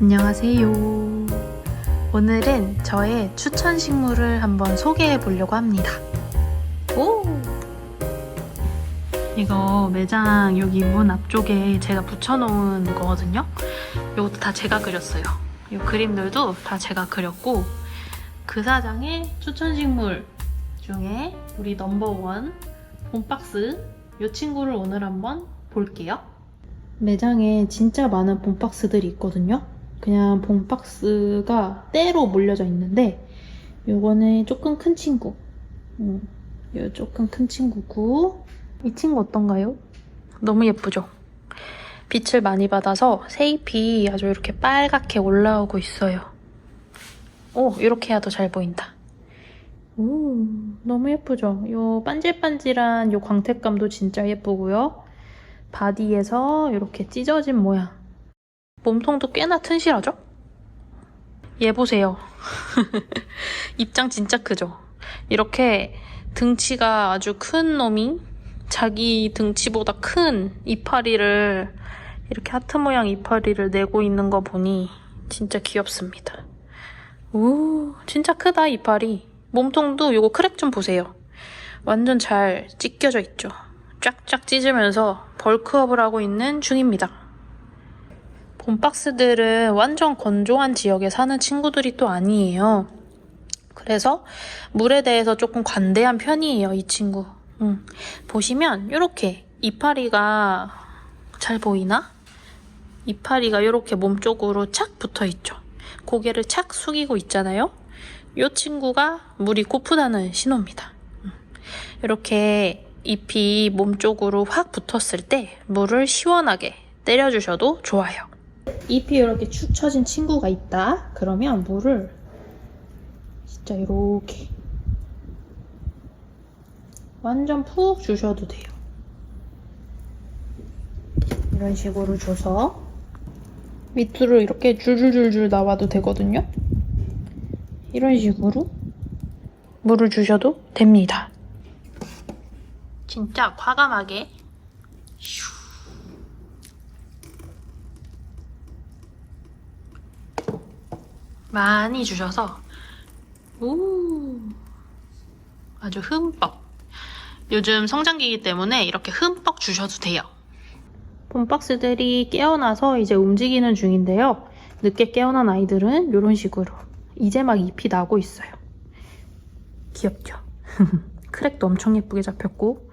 안녕하세요. 오늘은 저의 추천 식물을 한번 소개해 보려고 합니다. 오! 이거 매장 여기 문 앞쪽에 제가 붙여놓은 거거든요. 이것도 다 제가 그렸어요. 이 그림들도 다 제가 그렸고 그 사장의 추천 식물 중에 우리 넘버원 봄박스 이 친구를 오늘 한번 볼게요. 매장에 진짜 많은 봄박스들이 있거든요. 그냥 봄박스가 때로 몰려져 있는데 요거는 조금 큰 친구. 음, 요 조금 큰 친구고 이 친구 어떤가요? 너무 예쁘죠? 빛을 많이 받아서 새잎이 아주 이렇게 빨갛게 올라오고 있어요. 오, 이렇게 해야 더 잘 보인다. 오, 너무 예쁘죠? 요 반질반질한 요 광택감도 진짜 예쁘고요. 바디에서 이렇게 찢어진 모양. 몸통도 꽤나 튼실하죠? 얘 보세요. 입장 진짜 크죠? 이렇게 등치가 아주 큰 놈이 자기 등치보다 큰 이파리를 이렇게 하트 모양 이파리를 내고 있는 거 보니 진짜 귀엽습니다. 오, 진짜 크다 이파리. 몸통도 요거 크랙 좀 보세요. 완전 잘 찢겨져 있죠. 쫙쫙 찢으면서 벌크업을 하고 있는 중입니다. 봄박스들은 완전 건조한 지역에 사는 친구들이 또 아니에요. 그래서 물에 대해서 조금 관대한 편이에요, 이 친구. 음. 보시면 이렇게 이파리가 잘 보이나? 이파리가 이렇게 몸 쪽으로 착 붙어 있죠. 고개를 착 숙이고 있잖아요. 이 친구가 물이 고프다는 신호입니다. 음. 이렇게 잎이 몸 쪽으로 확 붙었을 때 물을 시원하게 때려주셔도 좋아요. 잎이 이렇게 축 처진 친구가 있다. 그러면 물을 진짜 이렇게 완전 푹 주셔도 돼요. 이런 식으로 줘서 밑으로 이렇게 줄줄줄줄 나와도 되거든요. 이런 식으로 물을 주셔도 됩니다. 진짜 과감하게 슈. 많이 주셔서. 오. 아주 흠뻑. 요즘 성장기이기 때문에 이렇게 흠뻑 주셔도 돼요. 봄박스들이 깨어나서 이제 움직이는 중인데요. 늦게 깨어난 아이들은 이런 식으로 이제 막 잎이 나고 있어요. 귀엽죠? 크랙도 엄청 예쁘게 잡혔고.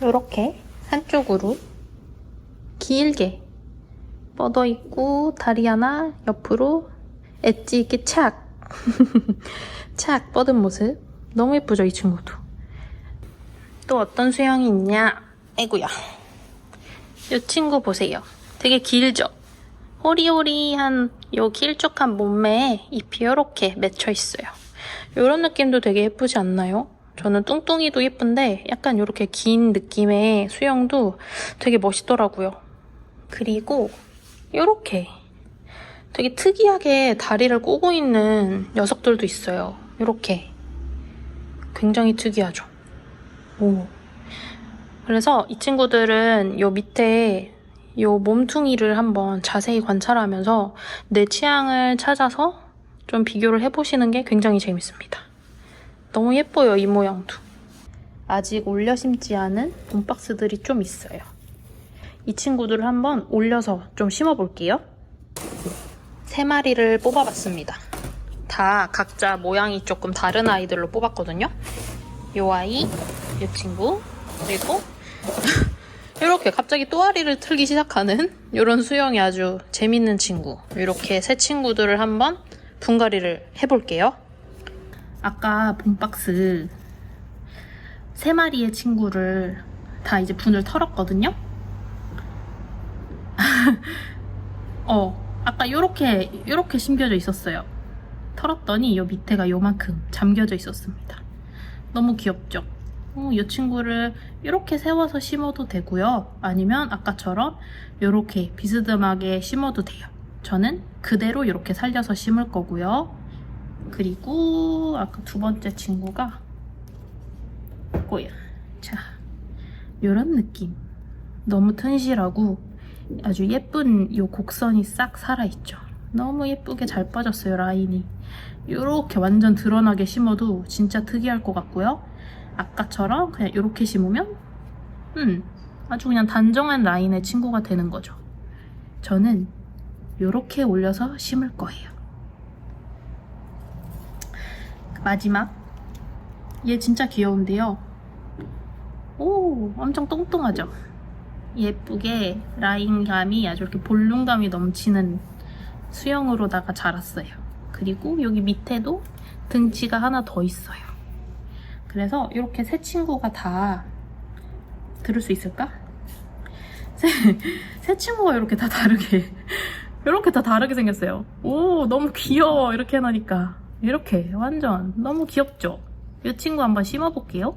이렇게 한쪽으로 길게 뻗어 있고 다리 하나 옆으로 엣지 있게 착! 착 뻗은 모습. 너무 예쁘죠 이 친구도. 또 어떤 수영이 있냐? 아이고야 이 친구 보세요. 되게 길죠? 호리호리한 요 길쭉한 몸매에 잎이 이렇게 맺혀 있어요. 이런 느낌도 되게 예쁘지 않나요? 저는 뚱뚱이도 예쁜데 약간 이렇게 긴 느낌의 수영도 되게 멋있더라고요. 그리고 이렇게 되게 특이하게 다리를 꼬고 있는 녀석들도 있어요. 이렇게. 굉장히 특이하죠. 오. 그래서 이 친구들은 요 밑에 요 몸뚱이를 한번 자세히 관찰하면서 내 취향을 찾아서 좀 비교를 해보시는 게 굉장히 재밌습니다. 너무 예뻐요, 이 모양도. 아직 올려 심지 않은 봄박스들이 좀 있어요. 이 친구들을 한번 올려서 좀 심어볼게요. 세 마리를 뽑아봤습니다. 다 각자 모양이 조금 다른 아이들로 뽑았거든요. 요 아이, 이 친구, 그리고 이렇게 갑자기 또아리를 틀기 시작하는 이런 수영이 아주 재밌는 친구. 이렇게 새 친구들을 한번 분갈이를 해볼게요. 아까 봄박스 세 마리의 친구를 다 이제 분을 털었거든요. 어, 아까 요렇게 요렇게 심겨져 있었어요. 털었더니 요 밑에가 요만큼 잠겨져 있었습니다. 너무 귀엽죠? 어, 이 친구를 이렇게 세워서 심어도 되고요. 아니면 아까처럼 이렇게 비스듬하게 심어도 돼요. 저는 그대로 이렇게 살려서 심을 거고요. 그리고 아까 두 번째 친구가 꼬야. 자, 이런 느낌. 너무 튼실하고 아주 예쁜 요 곡선이 싹 살아있죠. 너무 예쁘게 잘 빠졌어요, 라인이. 이렇게 완전 드러나게 심어도 진짜 특이할 것 같고요. 아까처럼 그냥 이렇게 심으면 음, 아주 그냥 단정한 라인의 친구가 되는 거죠. 저는 이렇게 올려서 심을 거예요. 마지막 얘 진짜 귀여운데요. 오, 엄청 똥똥하죠? 예쁘게 라인감이 아주 이렇게 볼륨감이 넘치는 수영으로다가 자랐어요. 그리고 여기 밑에도 등치가 하나 더 있어요. 그래서 이렇게 세 친구가 다 들을 수 있을까? 세, 세 친구가 이렇게 다 다르게 이렇게 다 다르게 생겼어요. 오 너무 귀여워 이렇게 해놓으니까 이렇게 완전 너무 귀엽죠? 이 친구 한번 심어볼게요.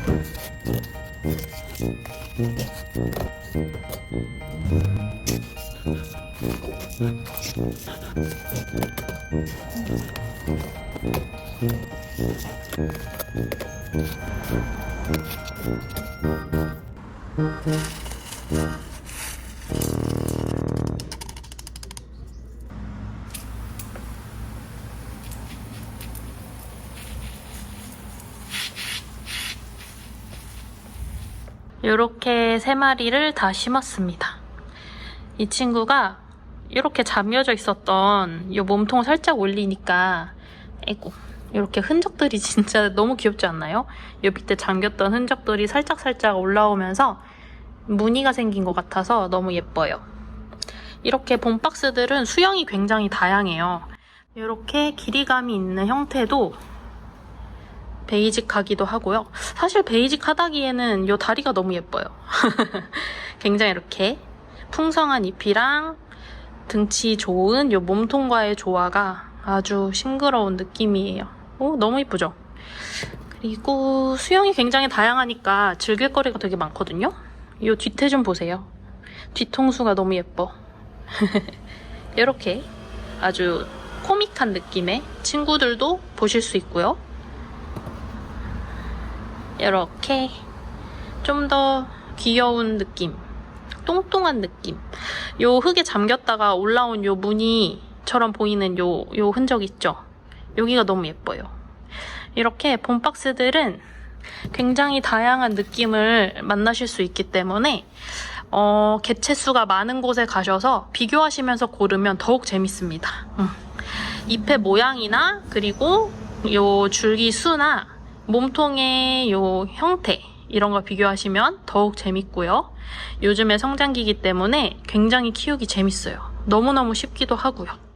이렇게 세 마리를 다 심었습니다. 이 친구가 이렇게 잠겨져 있었던 이 몸통을 살짝 올리니까 아이고 이렇게 흔적들이 진짜 너무 귀엽지 않나요? 이 밑에 잠겼던 흔적들이 살짝살짝 올라오면서 무늬가 생긴 것 같아서 너무 예뻐요. 이렇게 봄박스들은 수영이 굉장히 다양해요. 이렇게 길이감이 있는 형태도 베이직하기도 하고요. 사실 베이직하다기에는 이 다리가 너무 예뻐요. 굉장히 이렇게 풍성한 잎이랑 등치 좋은 이 몸통과의 조화가 아주 싱그러운 느낌이에요. 오, 너무 예쁘죠? 그리고 수영이 굉장히 다양하니까 즐길 거리가 되게 많거든요. 이 뒤태 좀 보세요. 뒤통수가 너무 예뻐. 이렇게 아주 코믹한 느낌의 친구들도 보실 수 있고요. 이렇게 좀 더 귀여운 느낌, 똥똥한 느낌. 요 흙에 잠겼다가 올라온 요 무늬처럼 보이는 요, 요 흔적 있죠? 여기가 너무 예뻐요. 이렇게 봄박스들은 굉장히 다양한 느낌을 만나실 수 있기 때문에 어, 개체수가 많은 곳에 가셔서 비교하시면서 고르면 더욱 재밌습니다. 음. 잎의 모양이나 그리고 요 줄기 수나 몸통의 요 형태 이런 걸 비교하시면 더욱 재밌고요. 요즘에 성장기이기 때문에 굉장히 키우기 재밌어요. 너무너무 쉽기도 하고요.